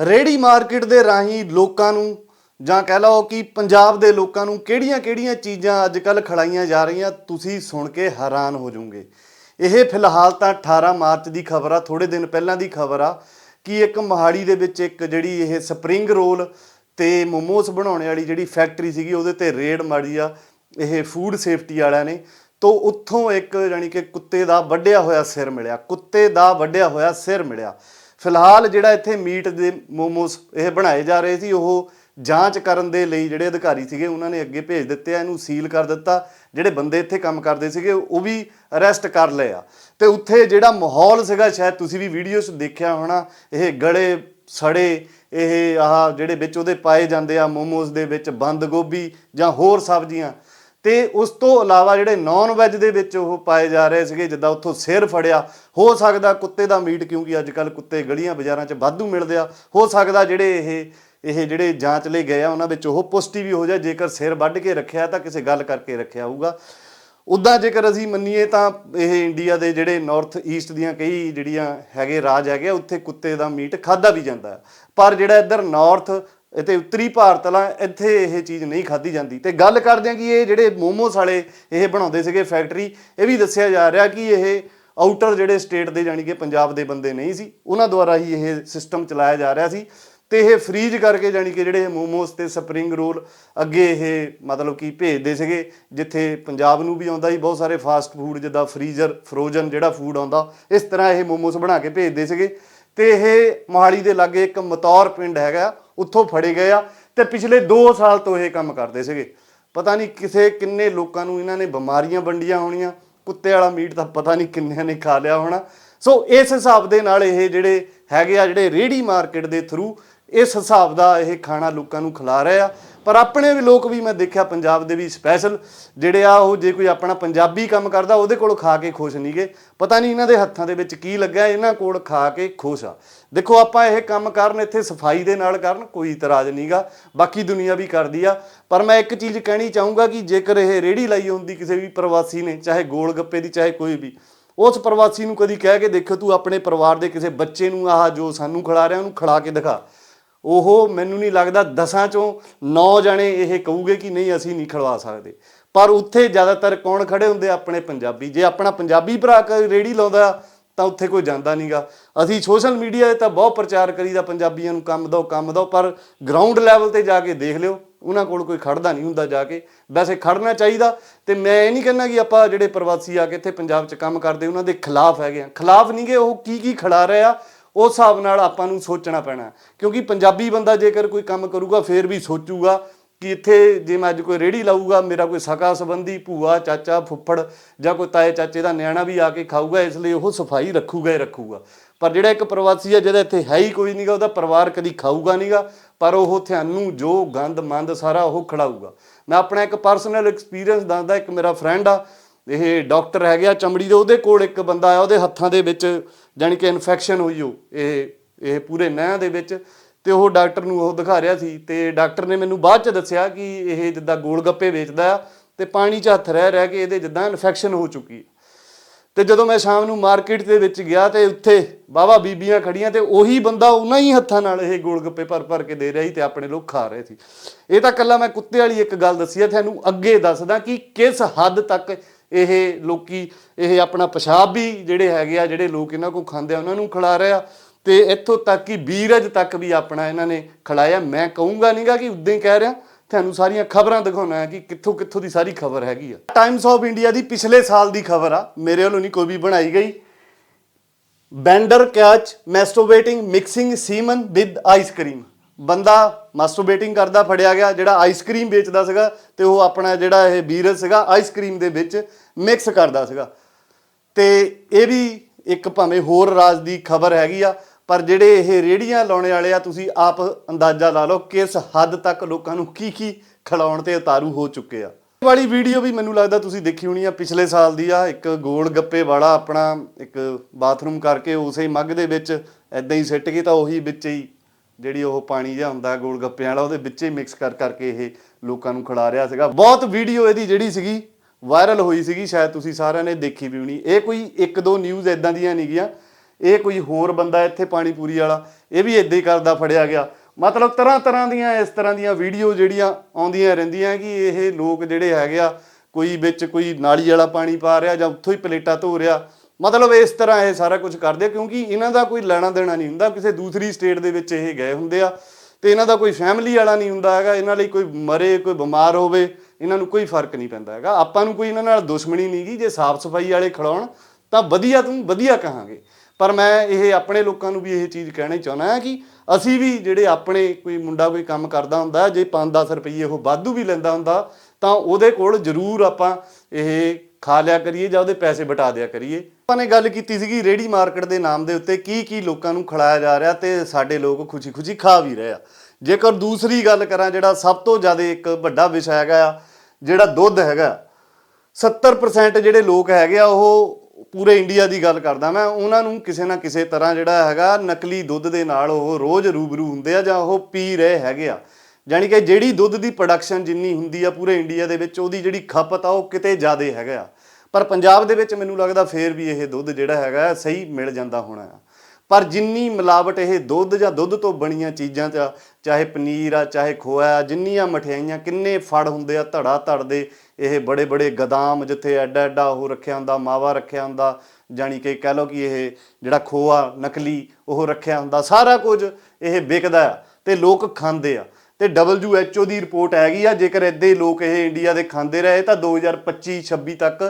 ਰੇੜੀ ਮਾਰਕੀਟ ਦੇ ਰਾਹੀਂ ਲੋਕਾਂ ਨੂੰ ਜਾਂ ਕਹਿ ਲਓ ਕਿ ਪੰਜਾਬ ਦੇ ਲੋਕਾਂ ਨੂੰ ਕਿਹੜੀਆਂ-ਕਿਹੜੀਆਂ ਚੀਜ਼ਾਂ ਅੱਜ ਕੱਲ ਖਿਲਾਈਆਂ ਜਾ ਰਹੀਆਂ, ਤੁਸੀਂ ਸੁਣ ਕੇ ਹੈਰਾਨ ਹੋ ਜਾਓਗੇ। ਇਹ ਫਿਲਹਾਲ ਤਾਂ 18 ਮਾਰਚ ਦੀ ਖਬਰ ਆ ਥੋੜੇ ਦਿਨ ਪਹਿਲਾਂ ਦੀ ਖਬਰ ਆ ਕਿ ਇੱਕ ਮਹਾੜੀ ਦੇ ਵਿੱਚ ਇੱਕ ਜਿਹੜੀ ਇਹ ਸਪਰਿੰਗ ਰੋਲ ਤੇ ਮੋਮੋਸ ਬਣਾਉਣ ਵਾਲੀ ਜਿਹੜੀ ਫੈਕਟਰੀ ਸੀਗੀ, ਉਹਦੇ ਤੇ ਰੇਡ ਮਾਰੀ ਆ, ਇਹ ਫੂਡ ਸੇਫਟੀ ਵਾਲਿਆਂ ਨੇ। ਤੋਂ ਉੱਥੋਂ ਇੱਕ ਯਾਨੀ ਕਿ ਕੁੱਤੇ ਦਾ ਵੱਢਿਆ ਹੋਇਆ ਸਿਰ ਮਿਲਿਆ, ਕੁੱਤੇ ਦਾ ਵੱਢਿਆ ਹੋਇਆ ਸਿਰ ਮਿਲਿਆ। ਫਿਲਹਾਲ ਜਿਹੜਾ ਇੱਥੇ ਮੀਟ ਦੇ ਮੋਮੋਸ ਇਹ ਬਣਾਏ ਜਾ ਰਹੇ ਸੀ, ਉਹ ਜਾਂਚ ਕਰਨ ਦੇ ਲਈ ਜਿਹੜੇ ਅਧਿਕਾਰੀ ਸੀਗੇ, ਉਹਨਾਂ ਨੇ ਅੱਗੇ ਭੇਜ ਦਿੱਤੇ ਆ, ਇਹਨੂੰ ਸੀਲ ਕਰ ਦਿੱਤਾ। ਜਿਹੜੇ ਬੰਦੇ ਇੱਥੇ ਕੰਮ ਕਰਦੇ ਸੀਗੇ, ਉਹ ਵੀ ਅਰੈਸਟ ਕਰ ਲਏ ਆ। ਤੇ ਉੱਥੇ ਜਿਹੜਾ ਮਾਹੌਲ ਸੀਗਾ, ਸ਼ਾਇਦ ਤੁਸੀਂ ਵੀ ਵੀਡੀਓ ਦੇਖਿਆ ਹੋਣਾ, ਇਹ ਗਲੇ ਸੜੇ, ਇਹ ਆਹ ਜਿਹੜੇ ਵਿੱਚ ਉਹਦੇ ਪਾਏ ਜਾਂਦੇ ਆ ਮੋਮੋਸ ਦੇ ਵਿੱਚ ਬੰਦ ਗੋਭੀ ਜਾਂ ਹੋਰ ਸਬਜ਼ੀਆਂ ਤੇ ਉਸ ਤੋਂ ਇਲਾਵਾ ਜਿਹੜੇ ਨਾਨ ਵੈਜ ਦੇ ਵਿੱਚ ਉਹ ਪਾਏ ਜਾ ਰਹੇ ਸੀਗੇ ਜਿੱਦਾਂ ਉੱਥੋਂ ਸਿਰ ਫੜਿਆ ਹੋ ਸਕਦਾ ਕੁੱਤੇ ਦਾ ਮੀਟ ਕਿਉਂਕਿ ਅੱਜ ਕੱਲ ਕੁੱਤੇ ਗਲੀਆਂ ਬਾਜ਼ਾਰਾਂ 'ਚ ਵਾਧੂ ਮਿਲਦੇ ਆ ਹੋ ਸਕਦਾ ਜਿਹੜੇ ਇਹ ਇਹ ਜਿਹੜੇ ਜਾਂਚ ਲਈ ਗਏ ਆ ਉਹਨਾਂ ਵਿੱਚ ਉਹ ਪੁਸ਼ਟੀ ਵੀ ਹੋ ਜਾਏ ਜੇਕਰ ਸਿਰ ਵੱਢ ਕੇ ਰੱਖਿਆ ਤਾਂ ਕਿਸੇ ਗੱਲ ਕਰਕੇ ਰੱਖਿਆ ਹੋਊਗਾ। ਉਦਾਂ ਜੇਕਰ ਅਸੀਂ ਮੰਨੀਏ ਤਾਂ ਇਹ ਇੰਡੀਆ ਦੇ ਜਿਹੜੇ ਨਾਰਥ ਈਸਟ ਦੀਆਂ ਕਈ ਜਿਹੜੀਆਂ ਹੈਗੇ ਰਾਜ ਹੈਗੇ ਆ, ਉੱਥੇ ਕੁੱਤੇ ਦਾ ਮੀਟ ਖਾਦਾ ਵੀ ਜਾਂਦਾ। ਪਰ ਜਿਹੜਾ ਇੱਧਰ ਨਾਰਥ ਅਤੇ ਉੱਤਰੀ ਭਾਰਤ ਵਾਲਾ ਇੱਥੇ ਇਹ ਚੀਜ਼ ਨਹੀਂ ਖਾਧੀ ਜਾਂਦੀ। ਤੇ ਗੱਲ ਕਰਦੇ ਹਾਂ ਕਿ ਇਹ ਜਿਹੜੇ ਮੋਮੋਸ ਵਾਲੇ ਇਹ ਬਣਾਉਂਦੇ ਸੀਗੇ ਫੈਕਟਰੀ, ਇਹ ਵੀ ਦੱਸਿਆ ਜਾ ਰਿਹਾ ਕਿ ਇਹ ਆਊਟਰ ਜਿਹੜੇ ਸਟੇਟ ਦੇ ਜਾਨੀ ਕਿ ਪੰਜਾਬ ਦੇ ਬੰਦੇ ਨਹੀਂ ਸੀ, ਉਹਨਾਂ ਦੁਆਰਾ ਹੀ ਇਹ ਸਿਸਟਮ ਚਲਾਇਆ ਜਾ ਰਿਹਾ ਸੀ। ਤੇ ਇਹ ਫ੍ਰੀਜ ਕਰਕੇ ਜਾਨੀ ਕਿ ਜਿਹੜੇ ਮੋਮੋਸ ਤੇ ਸਪਰਿੰਗ ਰੋਲ ਅੱਗੇ ਇਹ ਮਤਲਬ ਕਿ ਭੇਜਦੇ ਸੀਗੇ, ਜਿੱਥੇ ਪੰਜਾਬ ਨੂੰ ਵੀ ਆਉਂਦਾ ਸੀ, ਬਹੁਤ ਸਾਰੇ ਫਾਸਟ ਫੂਡ ਜਿੱਦਾਂ ਫ੍ਰੀਜ਼ਰ, ਫਰੋਜ਼ਨ ਜਿਹੜਾ ਫੂਡ ਆਉਂਦਾ, ਇਸ ਤਰ੍ਹਾਂ ਇਹ ਮੋਮੋਸ ਬਣਾ ਕੇ ਭੇਜਦੇ ਸੀਗੇ। ਤੇ ਇਹ ਮੋਹਾਲੀ ਦੇ ਲਾਗੇ ਇੱਕ ਮਤੌਰ ਪਿੰਡ ਹੈਗਾ ਉੱਥੋਂ ਫੜੇ ਗਏ ਆ ਤੇ ਪਿਛਲੇ 2 ਸਾਲ ਤੋਂ ਇਹ ਕੰਮ ਕਰਦੇ ਸੀਗੇ। ਪਤਾ ਨਹੀਂ ਕਿਸੇ ਕਿੰਨੇ ਲੋਕਾਂ ਨੂੰ ਇਹਨਾਂ ਨੇ ਬਿਮਾਰੀਆਂ ਵੰਡੀਆਂ ਹੋਣੀਆਂ, ਕੁੱਤੇ ਵਾਲਾ ਮੀਟ ਤਾਂ ਪਤਾ ਨਹੀਂ ਕਿੰਨਿਆਂ ਨੇ ਖਾ ਲਿਆ ਹੋਣਾ। ਸੋ ਇਸ ਹਿਸਾਬ ਦੇ ਨਾਲ ਇਹ ਜਿਹੜੇ ਹੈਗੇ ਆ, ਜਿਹੜੇ ਰੇੜੀ ਮਾਰਕੀਟ ਦੇ ਥਰੂ ਇਸ ਹਿਸਾਬ ਦਾ ਇਹ ਖਾਣਾ ਲੋਕਾਂ ਨੂੰ ਖਿਲਾ ਰਹੇ ਆ। ਪਰ ਆਪਣੇ ਵੀ ਲੋਕ ਵੀ ਮੈਂ ਦੇਖਿਆ ਪੰਜਾਬ ਦੇ ਵੀ ਸਪੈਸ਼ਲ ਜਿਹੜੇ ਆ, ਉਹ ਜੇ ਕੋਈ ਆਪਣਾ ਪੰਜਾਬੀ ਕੰਮ ਕਰਦਾ, ਉਹਦੇ ਕੋਲ ਖਾ ਕੇ ਖੁਸ਼ ਨਹੀਂਗੇ ਪਤਾ ਨਹੀਂ ਇਹਨਾਂ ਦੇ ਹੱਥਾਂ ਦੇ ਵਿੱਚ ਕੀ ਲੱਗਾ ਇਹਨਾਂ ਕੋਲ ਖਾ ਕੇ ਖੁਸ਼ ਆ। ਦੇਖੋ, ਆਪਾਂ ਇਹ ਕੰਮ ਕਰਨ, ਇੱਥੇ ਸਫ਼ਾਈ ਦੇ ਨਾਲ ਕਰਨ, ਕੋਈ ਇਤਰਾਜ਼ ਨਹੀਂਗਾ ਬਾਕੀ ਦੁਨੀਆ ਵੀ ਕਰਦੀ ਆ। ਪਰ ਮੈਂ ਇੱਕ ਚੀਜ਼ ਕਹਿਣੀ ਚਾਹੂੰਗਾ ਕਿ ਜੇਕਰ ਇਹ ਰੇੜੀ ਲਾਈ ਹੁੰਦੀ ਕਿਸੇ ਵੀ ਪ੍ਰਵਾਸੀ ਨੇ, ਚਾਹੇ ਗੋਲ ਗੱਪੇ ਦੀ, ਚਾਹੇ ਕੋਈ ਵੀ, ਉਸ ਪ੍ਰਵਾਸੀ ਨੂੰ ਕਦੀ ਕਹਿ ਕੇ ਦੇਖੋ ਤੂੰ ਆਪਣੇ ਪਰਿਵਾਰ ਦੇ ਕਿਸੇ ਬੱਚੇ ਨੂੰ ਆਹ ਜੋ ਸਾਨੂੰ ਖਿਲਾ ਰਿਹਾ, ਉਹਨੂੰ ਖਿਲਾ ਕੇ ਦਿਖਾ। ਉਹ ਮੈਨੂੰ ਨਹੀਂ ਲੱਗਦਾ ਦਸਾਂ ਚੋਂ 9 ਜਣੇ ਇਹ ਕਹੂਗੇ ਕਿ ਨਹੀਂ, ਅਸੀਂ ਨਹੀਂ ਖੜਵਾ ਸਕਦੇ। ਪਰ ਉੱਥੇ ਜ਼ਿਆਦਾਤਰ ਕੌਣ ਖੜੇ ਹੁੰਦੇ? ਆਪਣੇ ਪੰਜਾਬੀ। ਜੇ ਆਪਣਾ ਪੰਜਾਬੀ ਭਰਾ ਕ ਰੇੜੀ ਲਾਉਂਦਾ, ਤਾਂ ਉੱਥੇ ਕੋਈ ਜਾਂਦਾ ਨਹੀਂਗਾ ਅਸੀਂ ਸੋਸ਼ਲ ਮੀਡੀਆ 'ਤੇ ਤਾਂ ਬਹੁਤ ਪ੍ਰਚਾਰ ਕਰੀਦਾ, ਪੰਜਾਬੀਆਂ ਨੂੰ ਕੰਮ ਦਿਓ ਕੰਮ ਦਿਓ, ਪਰ ਗਰਾਊਂਡ ਲੈਵਲ ਤੇ ਜਾ ਕੇ ਦੇਖ ਲਿਓ। ਉਹਨਾਂ ਕੋਲ ਕੋਈ ਖੜਦਾ ਨਹੀਂ ਹੁੰਦਾ ਜਾ ਕੇ। ਵੈਸੇ ਖੜਨਾ ਚਾਹੀਦਾ ਤੇ ਮੈਂ ਇਹ ਨਹੀਂ ਕਹਿੰਦਾ ਕਿ ਆਪਾਂ ਜਿਹੜੇ ਪ੍ਰਵਾਸੀ ਆ ਕੇ ਇੱਥੇ ਪੰਜਾਬ 'ਚ ਕੰਮ ਕਰਦੇ, ਉਹਨਾਂ ਦੇ ਖਿਲਾਫ ਹੈਗੇ ਆ। ਖਿਲਾਫ ਨਹੀਂਗੇ ਉਹ ਕੀ ਕੀ ਖੜਾ ਰਹੇ ਆ ਉਸ ਹਿਸਾਬ ਨਾਲ ਆਪਾਂ ਨੂੰ ਸੋਚਣਾ ਪੈਣਾ ਕਿਉਂਕਿ ਪੰਜਾਬੀ ਬੰਦਾ ਜੇਕਰ ਕੋਈ ਕੰਮ ਕਰੂਗਾ, ਫੇਰ ਵੀ ਸੋਚੂਗਾ ਕਿ ਇੱਥੇ ਜੇ ਮੈਂ ਅੱਜ ਕੋਈ ਰੇੜੀ ਲਾਊਗਾ, ਮੇਰਾ ਕੋਈ ਸਕਾ ਸੰਬੰਧੀ ਭੂਆ, ਚਾਚਾ, ਫੁੱਫੜ ਜਾਂ ਕੋਈ ਤਾਏ, ਚਾਚੇ ਦਾ ਨਿਆਣਾ ਵੀ ਆ ਕੇ ਖਾਊਗਾ, ਇਸ ਲਈ ਉਹ ਸਫ਼ਾਈ ਰੱਖੂਗਾ ਹੀ ਰੱਖੂਗਾ। ਪਰ ਜਿਹੜਾ ਇੱਕ ਪ੍ਰਵਾਸੀ ਆ, ਜਿਹਦਾ ਇੱਥੇ ਹੈ ਹੀ ਕੋਈ ਨਹੀਂਗਾ ਉਹਦਾ ਪਰਿਵਾਰ ਕਦੀ ਖਾਊਗਾ ਨਹੀਂਗਾ ਪਰ ਉਹ ਤੁਹਾਨੂੰ ਜੋ ਗੰਦ, ਮੰਦ ਸਾਰਾ ਉਹ ਖੜਾਊਗਾ। ਮੈਂ ਆਪਣਾ ਇੱਕ ਪਰਸਨਲ ਐਕਸਪੀਰੀਅੰਸ ਦੱਸਦਾ, ਇੱਕ ਮੇਰਾ ਫਰੈਂਡ ਆ ਇਹ ਡਾਕਟਰ ਹੈਗੇ ਆ ਚਮੜੀ ਦੇ, ਉਹਦੇ ਕੋਲ ਇੱਕ ਬੰਦਾ ਆ ਉਹਦੇ ਹੱਥਾਂ ਦੇ ਵਿੱਚ ਜਾਣੀ ਕਿ ਇਨਫੈਕਸ਼ਨ ਹੋਈ ਉਹ, ਇਹ ਇਹ ਪੂਰੇ ਨਹਿ ਦੇ ਵਿੱਚ ਤੇ ਉਹ ਡਾਕਟਰ ਨੂੰ ਉਹ ਦਿਖਾ ਰਿਹਾ ਸੀ ਤੇ ਡਾਕਟਰ ਨੇ ਮੈਨੂੰ ਬਾਅਦ ਚ ਦੱਸਿਆ ਕਿ ਇਹ ਜਿੱਦਾਂ ਗੋਲ ਗੱਪੇ ਵੇਚਦਾ ਆ ਤੇ ਪਾਣੀ 'ਚ ਹੱਥ ਰਹਿ ਰਹਿ ਕੇ ਇਹਦੇ ਜਿੱਦਾਂ ਇਨਫੈਕਸ਼ਨ ਹੋ ਚੁੱਕੀ ਹੈ ਤੇ ਜਦੋਂ ਮੈਂ ਸ਼ਾਮ ਨੂੰ ਮਾਰਕੀਟ ਦੇ ਵਿੱਚ ਗਿਆ ਤੇ ਉੱਥੇ ਬਾਬਾ ਬੀਬੀਆਂ ਖੜੀਆਂ ਤੇ ਉਹੀ ਬੰਦਾ ਉਹਨਾਂ ਹੀ ਹੱਥਾਂ ਨਾਲ ਇਹ ਗੋਲ ਗੱਪੇ ਭਰ ਭਰ ਕੇ ਦੇ ਰਿਹਾ ਸੀ ਤੇ ਆਪਣੇ ਲੋਕ ਖਾ ਰਹੇ ਸੀ। ਇਹ ਤਾਂ ਕੱਲਾ ਮੈਂ ਕੁੱਤੇ ਵਾਲੀ ਇੱਕ ਗੱਲ ਦੱਸੀ ਹੈ ਤੁਹਾਨੂੰ ਅੱਗੇ ਦੱਸਦਾ ਕਿ ਕਿਸ ਹੱਦ ਤੱਕ ਇਹ ਲੋਕੀ, ਇਹ ਆਪਣਾ ਪਿਸ਼ਾਬ ਵੀ ਜਿਹੜੇ ਹੈਗੇ ਆ, ਜਿਹੜੇ ਲੋਕ ਇਹਨਾਂ ਕੋ ਖਾਂਦੇ ਆ, ਉਹਨਾਂ ਨੂੰ ਖਿਲਾ ਰਹੇ ਆ। ਤੇ ਇੱਥੋਂ ਤੱਕ ਕਿ ਬੀਰਜ ਤੱਕ ਵੀ ਆਪਣਾ ਇਹਨਾਂ ਨੇ ਖਿਲਾਇਆ। ਮੈਂ ਕਹੂੰਗਾ ਨਹੀਂਗਾ ਕਿ ਉਦਾਂ ਹੀ ਕਹਿ ਰਿਹਾ। ਤੁਹਾਨੂੰ ਸਾਰੀਆਂ ਖਬਰਾਂ ਦਿਖਾਉਣਾ ਹੈ ਕਿ ਕਿੱਥੋਂ ਕਿੱਥੋਂ ਦੀ ਸਾਰੀ ਖਬਰ ਹੈਗੀ ਆ। ਟਾਈਮਸ ਆਫ ਇੰਡੀਆ ਦੀ ਪਿਛਲੇ ਸਾਲ ਦੀ ਖਬਰ ਆ। ਮੇਰੇ ਵੱਲੋਂ ਨਹੀਂ ਕੋਈ ਵੀ ਬਣਾਈ ਗਈ। Bender catch masturbating mixing semen with ice cream ਬੰਦਾ ਮਾਸਟਰਬੇਟਿੰਗ ਕਰਦਾ ਫੜਿਆ ਗਿਆ, ਜਿਹੜਾ ਆਈਸਕ੍ਰੀਮ ਵੇਚਦਾ ਸੀਗਾ ਤੇ ਉਹ ਆਪਣਾ ਜਿਹੜਾ ਇਹ ਵੀਰਜ ਸੀਗਾ ਆਈਸਕ੍ਰੀਮ ਦੇ ਵਿੱਚ ਮਿਕਸ ਕਰਦਾ ਸੀਗਾ। ਤੇ ਇਹ ਵੀ ਇੱਕ ਭਾਵੇਂ ਹੋਰ ਰਾਜ ਦੀ ਖਬਰ ਹੈਗੀ ਆ, ਪਰ ਜਿਹੜੇ ਇਹ ਰੇੜੀਆਂ ਲਾਉਣੇ ਵਾਲੇ ਆ, ਤੁਸੀਂ ਆਪ ਅੰਦਾਜ਼ਾ ਲਾ ਲਓ ਕਿਸ ਹੱਦ ਤੱਕ ਲੋਕਾਂ ਨੂੰ ਕੀ ਕੀ ਖਿਲਾਉਣ ਤੇ ਉਤਾਰੂ ਹੋ ਚੁੱਕੇ ਆ। ਵਾਲੀ ਵੀਡੀਓ ਵੀ ਮੈਨੂੰ ਲੱਗਦਾ ਤੁਸੀਂ ਦੇਖੀ ਹੋਣੀ ਆ, ਪਿਛਲੇ ਸਾਲ ਦੀ ਆ, ਇੱਕ ਗੋਲ ਗੱਪੇ ਵਾਲਾ ਆਪਣਾ ਇੱਕ ਬਾਥਰੂਮ ਕਰਕੇ ਉਸੇ ਮੱਗ ਦੇ ਵਿੱਚ ਐਦਾਂ ਹੀ ਸਿੱਟ ਕੇ ਤਾਂ ਉਹੀ ਵਿੱਚ ਹੀ ਜਿਹੜੀ ਉਹ ਪਾਣੀ ਜਿਹਾ ਹੁੰਦਾ ਗੋਲ ਗੱਪਿਆਂ ਵਾਲਾ, ਉਹਦੇ ਵਿੱਚ ਹੀ ਮਿਕਸ ਕਰ ਕਰਕੇ ਇਹ ਲੋਕਾਂ ਨੂੰ ਖਿਲਾ ਰਿਹਾ ਸੀਗਾ। ਬਹੁਤ ਵੀਡੀਓ ਇਹਦੀ ਜਿਹੜੀ ਸੀਗੀ ਵਾਇਰਲ ਹੋਈ ਸੀਗੀ, ਸ਼ਾਇਦ ਤੁਸੀਂ ਸਾਰਿਆਂ ਨੇ ਦੇਖੀ ਵੀ ਹੋਣੀ। ਇਹ ਕੋਈ ਇੱਕ ਦੋ ਨਿਊਜ਼ ਇਦਾਂ ਦੀਆਂ ਨਹੀਂ ਗੀਆਂ। ਇਹ ਕੋਈ ਹੋਰ ਬੰਦਾ ਇੱਥੇ ਪਾਣੀ ਪੂਰੀ ਵਾਲਾ, ਇਹ ਵੀ ਇਦਾਂ ਹੀ ਕਰਦਾ ਫੜਿਆ ਗਿਆ। ਮਤਲਬ ਤਰ੍ਹਾਂ ਤਰ੍ਹਾਂ ਦੀਆਂ, ਇਸ ਤਰ੍ਹਾਂ ਦੀਆਂ ਵੀਡੀਓ ਜਿਹੜੀਆਂ ਆਉਂਦੀਆਂ ਰਹਿੰਦੀਆਂ ਕਿ ਇਹ ਲੋਕ ਜਿਹੜੇ ਹੈਗੇ ਆ, ਕੋਈ ਵਿੱਚ ਕੋਈ ਨਾਲੀ ਵਾਲਾ ਪਾਣੀ ਪਾ ਰਿਹਾ ਜਾਂ ਉੱਥੋਂ ਹੀ ਪਲੇਟਾਂ ਧੋ ਰਿਹਾ ਮਤਲਬ ਇਸ ਤਰ੍ਹਾਂ ਇਹ ਸਾਰਾ ਕੁਝ ਕਰਦੇ ਕਿਉਂਕਿ ਇਹਨਾਂ ਦਾ ਕੋਈ ਲੈਣਾ ਦੇਣਾ ਨਹੀਂ ਹੁੰਦਾ, ਕਿਸੇ ਦੂਸਰੀ ਸਟੇਟ ਦੇ ਵਿੱਚ ਇਹ ਗਏ ਹੁੰਦੇ ਆ, ਤੇ ਇਹਨਾਂ ਦਾ ਕੋਈ ਫੈਮਿਲੀ ਵਾਲਾ ਨਹੀਂ ਹੁੰਦਾ ਹੈਗਾ, ਇਹਨਾਂ ਲਈ ਕੋਈ ਮਰੇ, ਕੋਈ ਬਿਮਾਰ ਹੋਵੇ, ਇਹਨਾਂ ਨੂੰ ਕੋਈ ਫ਼ਰਕ ਨਹੀਂ ਪੈਂਦਾ ਹੈਗਾ। ਆਪਾਂ ਨੂੰ ਕੋਈ ਇਹਨਾਂ ਨਾਲ ਦੁਸ਼ਮਣੀ ਨਹੀਂ ਗੀ, ਜੇ ਸਾਫ਼ ਸਫ਼ਾਈ ਵਾਲੇ ਖੜਾਉਣ ਤਾਂ ਵਧੀਆ, ਤੂੰ ਵਧੀਆ ਕਹਾਂਗੇ। ਪਰ ਮੈਂ ਇਹ ਆਪਣੇ ਲੋਕਾਂ ਨੂੰ ਵੀ ਇਹ ਚੀਜ਼ ਕਹਿਣੀ ਚਾਹੁੰਦਾ ਹਾਂ ਕਿ ਅਸੀਂ ਵੀ ਜਿਹੜੇ ਆਪਣੇ ਕੋਈ ਮੁੰਡਾ ਕੋਈ ਕੰਮ ਕਰਦਾ ਹੁੰਦਾ, ਜੇ 5-10 ਰੁਪਏ ਉਹ ਵਾਧੂ ਵੀ ਲੈਂਦਾ ਹੁੰਦਾ, ਤਾਂ ਉਹਦੇ ਕੋਲ ਜ਼ਰੂਰ ਆਪਾਂ ਇਹ ਖਾ ਲਿਆ ਕਰੀਏ ਜਾਂ ਉਹਦੇ ਪੈਸੇ ਬਟਾ ਦਿਆ ਕਰੀਏ। ਆਪਾਂ ਨੇ ਗੱਲ ਕੀਤੀ ਸੀਗੀ ਰੇੜੀ ਮਾਰਕੀਟ ਦੇ ਨਾਮ ਦੇ ਉੱਤੇ ਕੀ ਕੀ ਲੋਕਾਂ ਨੂੰ ਖਿਲਾਇਆ ਜਾ ਰਿਹਾ ਤੇ ਸਾਡੇ ਲੋਕ ਖੁਸ਼ੀ-ਖੁਸ਼ੀ ਖਾ ਵੀ ਰਹੇ ਆ। ਜੇਕਰ ਦੂਸਰੀ ਗੱਲ ਕਰਾਂ ਜਿਹੜਾ ਸਭ ਤੋਂ ਜ਼ਿਆਦਾ ਇੱਕ ਵੱਡਾ ਵਿਸ਼ਾ ਹੈਗਾ ਆ, ਜਿਹੜਾ ਦੁੱਧ ਹੈਗਾ 70% ਜਿਹੜੇ ਲੋਕ ਹੈਗੇ ਆ ਉਹ ਪੂਰੇ ਇੰਡੀਆ ਦੀ ਗੱਲ ਕਰਦਾ ਮੈਂ, ਉਹਨਾਂ ਨੂੰ ਕਿਸੇ ਨਾ ਕਿਸੇ ਤਰ੍ਹਾਂ ਜਿਹੜਾ ਹੈਗਾ ਨਕਲੀ ਦੁੱਧ ਦੇ ਨਾਲ ਉਹ ਰੋਜ਼ ਰੂਬਰੂ ਹੁੰਦੇ ਆ ਜਾਂ ਉਹ ਪੀ ਰਹੇ ਹੈਗੇ ਆ। ਯਾਨੀ ਕਿ ਜਿਹੜੀ ਦੁੱਧ ਦੀ ਪ੍ਰੋਡਕਸ਼ਨ ਜਿੰਨੀ ਹੁੰਦੀ ਆ ਪੂਰੇ ਇੰਡੀਆ ਦੇ ਵਿੱਚ ਉਹਦੀ ਜਿਹੜੀ ਖਪਤ ਆ ਉਹ ਕਿਤੇ ਜ਼ਿਆਦਾ ਹੈਗਾ ਆ। ਪਰ ਪੰਜਾਬ ਦੇ ਵਿੱਚ ਮੈਨੂੰ ਲੱਗਦਾ ਫੇਰ ਵੀ ਇਹ ਦੁੱਧ ਜਿਹੜਾ ਹੈਗਾ ਸਹੀ ਮਿਲ ਜਾਂਦਾ ਹੋਣਾ ਆ। ਪਰ ਜਿੰਨੀ ਮਿਲਾਵਟ ਇਹ ਦੁੱਧ ਜਾਂ ਦੁੱਧ ਤੋਂ ਬਣੀਆਂ ਚੀਜ਼ਾਂ ਚ ਆ, ਚਾਹੇ ਪਨੀਰ ਆ ਚਾਹੇ ਖੋਆ ਆ ਜਿੰਨੀਆਂ ਮਠਿਆਈਆਂ ਕਿੰਨੇ ਫੜ ਹੁੰਦੇ ਆ ਧੜਾ ਧੜ ਦੇ ਇਹ ਬੜੇ ਬੜੇ ਗਦਾਮ ਜਿੱਥੇ ਐਡਾ ਐਡਾ ਉਹ ਰੱਖਿਆ ਹੁੰਦਾ ਮਾਵਾ ਰੱਖਿਆ ਹੁੰਦਾ ਜਾਣੀ ਕਿ ਕਹਿ ਲਓ ਕਿ ਇਹ ਜਿਹੜਾ ਖੋਆ ਨਕਲੀ ਉਹ ਰੱਖਿਆ ਹੁੰਦਾ ਸਾਰਾ ਕੁਝ ਇਹ ਵਿਕਦਾ ਆ ਤੇ ਲੋਕ ਖਾਂਦੇ ਆ। ਤੇ WHO ਦੀ ਰਿਪੋਰਟ ਹੈਗੀ ਆ, ਜੇਕਰ ਇਦਾਂ ਲੋਕ ਇਹ ਇੰਡੀਆ ਦੇ ਖਾਂਦੇ ਰਹੇ, ਤਾਂ 2025-26 ਤੱਕ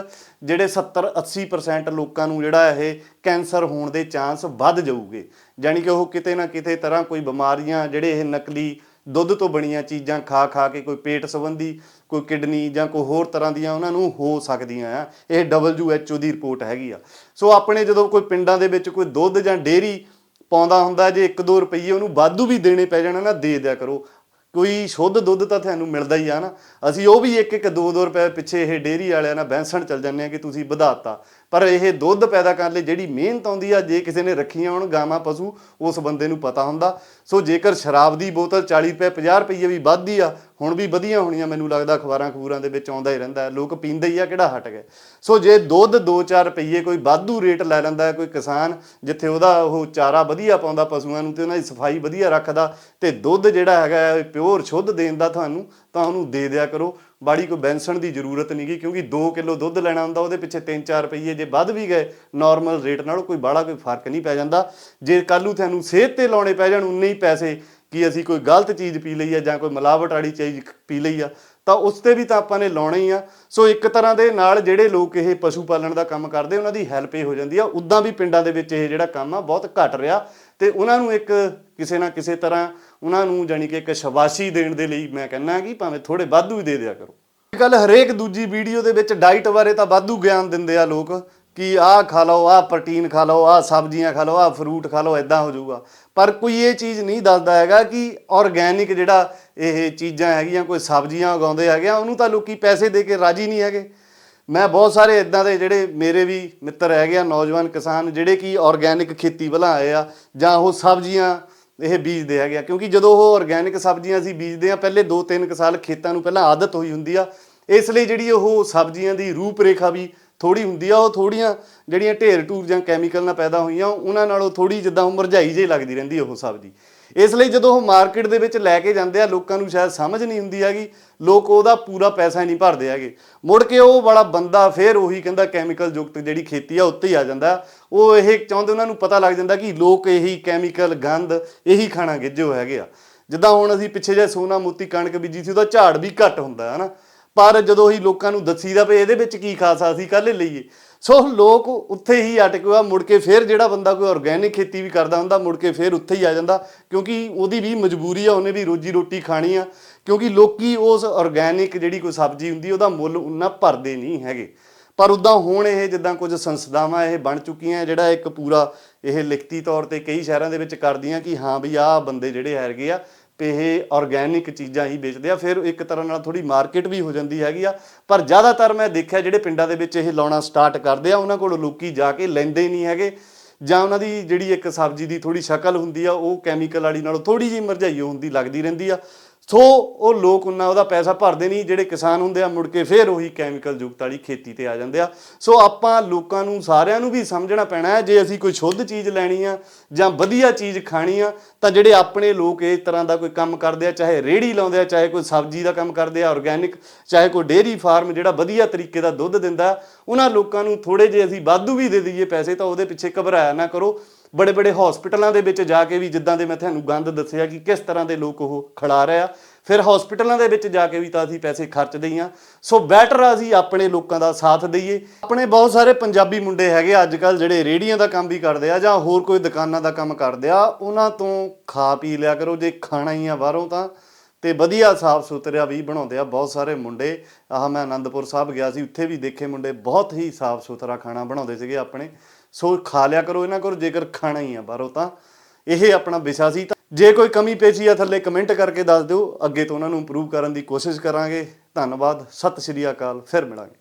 ਜਿਹੜੇ 70-80% ਲੋਕਾਂ ਨੂੰ ਜਿਹੜਾ ਇਹ ਕੈਂਸਰ ਹੋਣ ਦੇ ਚਾਂਸ ਵੱਧ ਜਾਊਗੇ। ਯਾਨੀ ਕਿ ਉਹ ਕਿਤੇ ਨਾ ਕਿਤੇ ਤਰ੍ਹਾਂ ਕੋਈ ਬਿਮਾਰੀਆਂ ਜਿਹੜੇ ਇਹ ਨਕਲੀ ਦੁੱਧ ਤੋਂ ਬਣੀਆਂ ਚੀਜ਼ਾਂ ਖਾ ਖਾ ਕੇ ਕੋਈ ਪੇਟ ਸੰਬੰਧੀ, ਕੋਈ ਕਿਡਨੀ ਜਾਂ ਕੋਈ ਹੋਰ ਤਰ੍ਹਾਂ ਦੀਆਂ ਉਹਨਾਂ ਨੂੰ ਹੋ ਸਕਦੀਆਂ ਆ। ਇਹ WHO ਦੀ ਰਿਪੋਰਟ ਹੈਗੀ ਆ। ਸੋ ਆਪਣੇ ਜਦੋਂ ਕੋਈ ਪਿੰਡਾਂ ਦੇ ਵਿੱਚ ਕੋਈ ਦੁੱਧ ਜਾਂ ਡੇਅਰੀ ਪਾਉਂਦਾ ਹੁੰਦਾ, ਜੇ 1-2 ਰੁਪਏ ਉਹਨੂੰ ਵਾਧੂ ਵੀ ਦੇਣੇ ਪੈ ਜਾਣ ਨਾ ਦੇ ਦਿਆ ਕਰੋ। ਕੋਈ ਸ਼ੁੱਧ ਦੁੱਧ ਤਾਂ ਤੁਹਾਨੂੰ ਮਿਲਦਾ ਹੀ ਆ ਨਾ। ਅਸੀਂ ਉਹ ਵੀ ਇੱਕ ਇੱਕ ਦੋ ਦੋ ਰੁਪਏ ਪਿੱਛੇ ਇਹ ਡੇਅਰੀ ਵਾਲਿਆਂ ਨਾਲ ਬੈਂਸਣ ਚੱਲ ਜਾਂਦੇ ਆ ਕਿ ਤੁਸੀਂ ਵਧਾਤਾ। ਪਰ ਇਹ ਦੁੱਧ ਪੈਦਾ ਕਰਨ ਲਈ ਜਿਹੜੀ ਮਿਹਨਤ ਆਉਂਦੀ ਆ, ਜੇ ਕਿਸੇ ਨੇ ਰੱਖੀਆਂ ਹੋਣ ਗਾਵਾਂ ਪਸ਼ੂ, ਉਸ ਬੰਦੇ ਨੂੰ ਪਤਾ ਹੁੰਦਾ। ਸੋ ਜੇਕਰ ਸ਼ਰਾਬ ਦੀ ਬੋਤਲ 40 ਰੁਪਏ 50 ਰੁਪਏ ਵੀ ਵੱਧਦੀ ਆ ਹੁਣ ਵੀ ਵਧੀਆ ਹੋਣੀਆਂ, ਮੈਨੂੰ ਲੱਗਦਾ ਅਖਬਾਰਾਂ ਖਬੂਰਾਂ ਦੇ ਵਿੱਚ ਆਉਂਦਾ ਹੀ ਰਹਿੰਦਾ ਲੋਕ ਪੀਂਦੇ ਹੀ ਆ, ਕਿਹੜਾ ਹਟ ਗਏ ਸੋ ਜੇ ਦੁੱਧ 2-4 ਰੁਪਏ ਕੋਈ ਵਾਧੂ ਰੇਟ ਲੈ ਲੈਂਦਾ ਕੋਈ ਕਿਸਾਨ ਜਿੱਥੇ ਉਹਦਾ ਉਹ ਚਾਰਾ ਵਧੀਆ ਪਾਉਂਦਾ ਪਸ਼ੂਆਂ ਨੂੰ ਤੇ ਉਹਨਾਂ ਦੀ ਸਫ਼ਾਈ ਵਧੀਆ ਰੱਖਦਾ ਤੇ ਦੁੱਧ ਜਿਹੜਾ ਹੈਗਾ ਪਿਓਰ ਸ਼ੁੱਧ ਦੇਣ ਦਾ ਤੁਹਾਨੂੰ, ਤਾਂ ਉਹਨੂੰ ਦੇ ਦਿਆ ਕਰੋ। ਬਾੜੀ ਕੋਈ ਬੈਂਸਣ ਦੀ ਜ਼ਰੂਰਤ ਨਹੀਂਗੀ ਕਿਉਂਕਿ 2 ਕਿਲੋ ਦੁੱਧ ਲੈਣਾ ਹੁੰਦਾ, ਉਹਦੇ ਪਿੱਛੇ 3-4 ਰੁਪਏ ਜੇ ਵੱਧ ਵੀ ਗਏ ਨਾਰਮਲ ਰੇਟ ਨਾਲੋਂ ਕੋਈ ਬਾੜਾ ਕੋਈ ਫ਼ਰਕ ਨਹੀਂ ਪੈ ਜਾਂਦਾ। ਜੇ ਕੱਲ ਨੂੰ ਤੁਹਾਨੂੰ ਸਿਹਤ ਤੇ ਲਾਉਣੇ ਪੈ ਜਾਣ, ਉਨੇ ਹੀ ਪੈਸੇ ਕਿ ਅਸੀਂ ਕੋਈ ਗਲਤ ਚੀਜ਼ ਪੀ ਲਈ ਆ ਜਾਂ ਕੋਈ ਮਿਲਾਵਟ ਵਾਲੀ ਚੀਜ਼ ਪੀ ਲਈ ਆ, ਤਾਂ ਉਸ ਤੇ ਵੀ ਤਾਂ ਆਪਾਂ ਨੇ ਲਾਉਣਾ ਹੀ ਆ। ਸੋ ਇੱਕ ਤਰ੍ਹਾਂ ਦੇ ਨਾਲ ਜਿਹੜੇ ਲੋਕ ਇਹ ਪਸ਼ੂ ਪਾਲਣ ਦਾ ਕੰਮ ਕਰਦੇ, ਉਹਨਾਂ ਦੀ ਹੈਲਪ ਇਹ ਹੋ ਜਾਂਦੀ ਆ। ਉਦਾਂ ਵੀ ਪਿੰਡਾਂ ਦੇ ਵਿੱਚ ਇਹ ਜਿਹੜਾ ਕੰਮ ਆ ਬਹੁਤ ਘਟ ਰਿਹਾ ਤੇ ਉਹਨਾਂ ਨੂੰ ਇੱਕ ਕਿਸੇ ਨਾ ਕਿਸੇ ਤਰ੍ਹਾਂ ਉਹਨਾਂ ਨੂੰ ਜਾਣੀ ਕਿ ਇੱਕ ਸ਼ਾਬਾਸ਼ੀ ਦੇਣ ਦੇ ਲਈ ਮੈਂ ਕਹਿੰਦਾ ਕਿ ਭਾਵੇਂ ਥੋੜੇ ਵਾਧੂ ਹੀ ਦੇ ਦਿਆ ਕਰੋ। ਕੱਲ ਹਰੇਕ ਦੂਜੀ ਵੀਡੀਓ ਦੇ ਵਿੱਚ ਡਾਈਟ ਬਾਰੇ ਤਾਂ ਵਾਧੂ ਗਿਆਨ ਦਿੰਦੇ ਆ ਲੋਕ। ਕਿ ਆਹ ਖਾ ਲਓ, ਆਹ ਪ੍ਰੋਟੀਨ ਖਾ ਲਓ, ਆਹ ਸਬਜ਼ੀਆਂ ਖਾ ਲਓ, ਆਹ ਫਰੂਟ ਖਾ ਲਓ ਐਦਾਂ ਹੋ ਜਾਊਗਾ। ਪਰ ਕੋਈ ਇਹ ਚੀਜ਼ ਨਹੀਂ ਦੱਸਦਾ ਹੈਗਾ ਕਿ ਆਰਗੈਨਿਕ ਜਿਹੜਾ ਇਹ ਚੀਜ਼ਾਂ ਹੈਗੀਆਂ, ਕੋਈ ਸਬਜ਼ੀਆਂ ਉਗਾਉਂਦੇ ਹੈਗੇ ਆ, ਉਹਨੂੰ ਤਾਂ ਲੋਕੀ ਪੈਸੇ ਦੇ ਕੇ ਰਾਜੀ ਨਹੀਂ ਹੈਗੇ। ਮੈਂ ਬਹੁਤ ਸਾਰੇ ਇਦਾਂ ਦੇ ਜਿਹੜੇ ਮੇਰੇ ਵੀ ਮਿੱਤਰ ਹੈਗੇ ਆ, ਨੌਜਵਾਨ ਕਿਸਾਨ, ਜਿਹੜੇ ਕਿ ਆਰਗੈਨਿਕ ਖੇਤੀ ਵੱਲ ਆਏ ਆ, ਜਾਂ ਉਹ ਸਬਜ਼ੀਆਂ ਇਹ ਬੀਜਦੇ ਹੈਗੇ ਆ। ਕਿਉਂਕਿ ਜਦੋਂ ਉਹ ਆਰਗੈਨਿਕ ਸਬਜ਼ੀਆਂ ਅਸੀਂ ਬੀਜਦੇ ਆ, ਪਹਿਲੇ 2-3 ਸਾਲ ਖੇਤਾਂ ਨੂੰ ਪਹਿਲਾਂ ਆਦਤ ਹੋਈ ਹੁੰਦੀ ਆ। ਇਸ ਲਈ ਜਿਹੜੀ ਉਹ ਸਬਜ਼ੀਆਂ ਦੀ ਰੂਪ ਰੇਖਾ ਵੀ ਥੋੜੀ ਹੁੰਦੀ ਆ, ਉਹ ਥੋੜੀਆਂ ਜਿਹੜੀਆਂ ਢੇਰ ਢੂਰ ਜਾਂ ਕੈਮੀਕਲ ਨਾਲ ਪੈਦਾ ਹੋਈਆਂ, ਉਹਨਾਂ ਨਾਲੋਂ ਥੋੜੀ ਜਿੱਦਾਂ ਉਹ ਮੁਰਝਾਈ ਜਿਹੀ ਲੱਗਦੀ ਰਹਿੰਦੀ ਉਹ ਸਬਜ਼ੀ ਇਸ ਲਈ ਜਦੋਂ ਉਹ ਮਾਰਕੀਟ ਦੇ ਵਿੱਚ ਲੈ ਕੇ ਜਾਂਦੇ ਆ, ਲੋਕਾਂ ਨੂੰ ਸ਼ਾਇਦ ਸਮਝ ਨਹੀਂ ਹੁੰਦੀ ਹੈਗੀ, ਲੋਕ ਉਹਦਾ ਪੂਰਾ ਪੈਸਾ ਨਹੀਂ ਭਰਦੇ ਹੈਗੇ। ਮੁੜ ਕੇ ਉਹ ਵਾਲਾ ਬੰਦਾ ਫੇਰ ਉਹੀ ਕਹਿੰਦਾ ਕੈਮੀਕਲ ਯੁਕਤ ਜਿਹੜੀ ਖੇਤੀ ਆ ਉੱਤੇ ਹੀ ਆ ਜਾਂਦਾ। ਉਹ ਇਹ ਚਾਹੁੰਦੇ, ਉਹਨਾਂ ਨੂੰ ਪਤਾ ਲੱਗ ਜਾਂਦਾ ਕਿ ਲੋਕ ਇਹੀ ਕੈਮੀਕਲ ਗੰਦ ਇਹੀ ਖਾਣਾ ਗਿੱਝੋ ਹੈਗੇ ਆ। ਜਿੱਦਾਂ ਹੁਣ ਅਸੀਂ ਪਿੱਛੇ ਜੇ ਸੋਨਾ ਮੋਤੀ ਕਣਕ ਬੀਜੀ ਸੀ, ਉਹਦਾ ਝਾੜ ਵੀ ਘੱਟ ਹੁੰਦਾ ਹੈ ਨਾ ਪਰ ਜਦੋਂ ਹੀ ਲੋਕਾਂ ਨੂੰ ਦੱਸੀਦਾ ਵੀ ਇਹਦੇ ਵਿੱਚ ਕੀ ਖਾਸਾ ਅਸੀਂ ਕੱਲ੍ਹ ਲਈਏ। ਸੋ ਲੋਕ ਉੱਥੇ ਹੀ ਅਟਕ ਹੋਆ ਮੁੜ ਕੇ ਫਿਰ ਜਿਹੜਾ ਬੰਦਾ ਕੋਈ ਆਰਗੈਨਿਕ ਖੇਤੀ ਵੀ ਕਰਦਾ ਹੁੰਦਾ, ਮੁੜ ਕੇ ਫਿਰ ਉੱਥੇ ਹੀ ਆ ਜਾਂਦਾ, ਕਿਉਂਕਿ ਉਹਦੀ ਵੀ ਮਜਬੂਰੀ ਆ, ਉਹਨੇ ਵੀ ਰੋਜੀ ਰੋਟੀ ਖਾਣੀ ਆ, ਕਿਉਂਕਿ ਲੋਕੀ ਉਸ ਆਰਗੈਨਿਕ ਜਿਹੜੀ ਕੋਈ ਸਬਜ਼ੀ ਹੁੰਦੀ, ਉਹਦਾ ਮੁੱਲ ਉਨਾ ਭਰਦੇ ਨਹੀਂ ਹੈਗੇ। ਪਰ ਉਦਾਂ ਹੁਣ ਇਹ ਜਿੱਦਾਂ ਕੁਝ ਸੰਸਥਾਵਾਂ ਇਹ ਬਣ ਚੁੱਕੀਆਂ, ਜਿਹੜਾ ਇੱਕ ਪੂਰਾ ਇਹ ਲਿਖਤੀ ਤੌਰ ਤੇ ਕਈ ਸ਼ਹਿਰਾਂ ਦੇ ਵਿੱਚ ਕਰਦੀਆਂ ਕਿ ਹਾਂ ਵੀ ਆਹ ਬੰਦੇ ਜਿਹੜੇ ਹੈਗੇ ਆ, ਤੇ ਇਹ ਆਰਗੈਨਿਕ ਚੀਜ਼ਾਂ ਹੀ ਵੇਚਦੇ ਆ। ਫਿਰ ਇੱਕ ਤਰ੍ਹਾਂ ਨਾਲ ਥੋੜੀ ਮਾਰਕੀਟ ਵੀ ਹੋ ਜਾਂਦੀ ਹੈਗੀ ਆ। ਪਰ ਜ਼ਿਆਦਾਤਰ ਮੈਂ ਦੇਖਿਆ ਜਿਹੜੇ ਪਿੰਡਾਂ ਦੇ ਵਿੱਚ ਇਹ ਲਾਉਣਾ ਸਟਾਰਟ ਕਰਦੇ ਆ, ਉਹਨਾਂ ਕੋਲ ਲੋਕੀ ਜਾ ਕੇ ਲੈਂਦੇ ਹੀ ਨਹੀਂ ਹੈਗੇ। ਜਾਂ ਉਹਨਾਂ ਦੀ ਜਿਹੜੀ ਇੱਕ ਸਬਜ਼ੀ ਦੀ ਥੋੜੀ ਸ਼ਕਲ ਹੁੰਦੀ ਆ, ਉਹ ਕੈਮੀਕਲ ਵਾਲੀ ਨਾਲੋਂ ਥੋੜੀ ਜਿਹੀ ਮਰਝਾਈ ਹੁੰਦੀ ਲੱਗਦੀ ਰਹਿੰਦੀ ਆ। ਸੋ ਉਹ ਲੋਕ ਉਹਨਾਂ ਉਹਦਾ ਪੈਸਾ ਭਰਦੇ ਨਹੀਂ, ਜਿਹੜੇ ਕਿਸਾਨ ਹੁੰਦੇ ਆ, ਮੁੜ ਕੇ ਫੇਰ ਉਹੀ ਕੈਮੀਕਲ ਯੁਕਤ ਵਾਲੀ ਖੇਤੀ ਤੇ ਆ ਜਾਂਦੇ ਆ। ਸੋ ਆਪਾਂ ਲੋਕਾਂ ਨੂੰ, ਸਾਰਿਆਂ ਨੂੰ ਵੀ ਸਮਝਣਾ ਪੈਣਾ ਹੈ, ਜੇ ਅਸੀਂ ਕੋਈ ਸ਼ੁੱਧ ਚੀਜ਼ ਲੈਣੀ ਆ ਜਾਂ ਵਧੀਆ ਚੀਜ਼ ਖਾਣੀ ਆ, ਤਾਂ ਜਿਹੜੇ ਆਪਣੇ ਲੋਕ ਇਸ ਤਰ੍ਹਾਂ ਦਾ ਕੋਈ ਕੰਮ ਕਰਦੇ ਆ, ਚਾਹੇ ਰੇੜੀ ਲਾਉਂਦੇ ਆ, ਚਾਹੇ ਕੋਈ ਸਬਜ਼ੀ ਦਾ ਕੰਮ ਕਰਦੇ ਆ ਆਰਗੈਨਿਕ ਚਾਹੇ ਕੋਈ ਡੇਅਰੀ ਫਾਰਮ ਜਿਹੜਾ ਵਧੀਆ ਤਰੀਕੇ ਦਾ ਦੁੱਧ ਦਿੰਦਾ, ਉਹਨਾਂ ਲੋਕਾਂ ਨੂੰ ਥੋੜੇ ਜੇ ਅਸੀਂ ਵਾਧੂ ਵੀ ਦੇ ਦਈਏ ਪੈਸੇ, ਤਾਂ ਉਹਦੇ ਪਿੱਛੇ ਘਬਰਾਇਆ ਨਾ ਕਰੋ। ਬੜੇ ਬੜੇ ਹਸਪੀਟਲਾਂ ਦੇ ਵਿੱਚ ਜਾ ਕੇ ਵੀ ਜਿੱਦਾਂ ਦੇ ਮੈਂ ਤੁਹਾਨੂੰ ਗੰਦ ਦੱਸਿਆ ਕਿ ਕਿਸ ਤਰ੍ਹਾਂ ਦੇ ਲੋਕ ਉਹ ਖੜਾ ਰਹੇ ਆ, ਫਿਰ ਹਸਪੀਟਲਾਂ ਦੇ ਵਿੱਚ ਜਾ ਕੇ ਵੀ ਤਾਂ ਅਸੀਂ ਪੈਸੇ ਖਰਚਦੇ ਹੀ ਆ। ਸੋ ਬੈਟਰ ਅਸੀਂ ਆਪਣੇ ਲੋਕਾਂ ਦਾ ਸਾਥ ਦਈਏ। ਆਪਣੇ ਬਹੁਤ ਸਾਰੇ ਪੰਜਾਬੀ ਮੁੰਡੇ ਹੈਗੇ ਅੱਜ ਕੱਲ ਜਿਹੜੇ ਰੇੜੀਆਂ ਦਾ ਕੰਮ ਵੀ ਕਰਦੇ ਆ ਜਾਂ ਹੋਰ ਕੋਈ ਦੁਕਾਨਾਂ ਦਾ ਕੰਮ ਕਰਦੇ ਆ, ਉਹਨਾਂ ਤੋਂ ਖਾ ਪੀ ਲਿਆ ਕਰੋ, ਜੇ ਖਾਣਾ ਹੀ ਆ ਬਾਹਰੋਂ ਤਾਂ। ਤੇ ਵਧੀਆ ਸਾਫ਼ ਸੁਥਰਾ ਵੀ ਬਣਾਉਂਦੇ ਆ ਬਹੁਤ ਸਾਰੇ ਮੁੰਡੇ। ਆਹ ਮੈਂ ਆਨੰਦਪੁਰ ਸਾਹਿਬ ਗਿਆ ਸੀ, ਉੱਥੇ ਵੀ ਦੇਖੇ ਮੁੰਡੇ ਬਹੁਤ ਹੀ ਸਾਫ਼ ਸੁਥਰਾ ਖਾਣਾ ਬਣਾਉਂਦੇ ਸੀਗੇ ਆਪਣੇ। ਸੋ ਖਾ ਲਿਆ ਕਰੋ ਇਹਨਾਂ ਕੋਲ, ਜੇਕਰ ਖਾਣਾ ਹੀ ਆ ਬਾਹਰੋਂ ਤਾਂ। ਇਹ ਆਪਣਾ ਵਿਸ਼ਾ ਸੀ ਤਾਂ। ਜੇ ਕੋਈ ਕਮੀ ਪੇਸ਼ੀ ਆ ਥੱਲੇ ਕਮੈਂਟ ਕਰਕੇ ਦੱਸ ਦਿਓ। ਅੱਗੇ ਤੋਂ ਉਹਨਾਂ ਨੂੰ ਇੰਪਰੂਵ ਕਰਨ ਦੀ ਕੋਸ਼ਿਸ਼ ਕਰਾਂਗੇ। ਧੰਨਵਾਦ। ਸਤਿ ਸ਼੍ਰੀ ਅਕਾਲ। ਫਿਰ ਮਿਲਾਂਗੇ।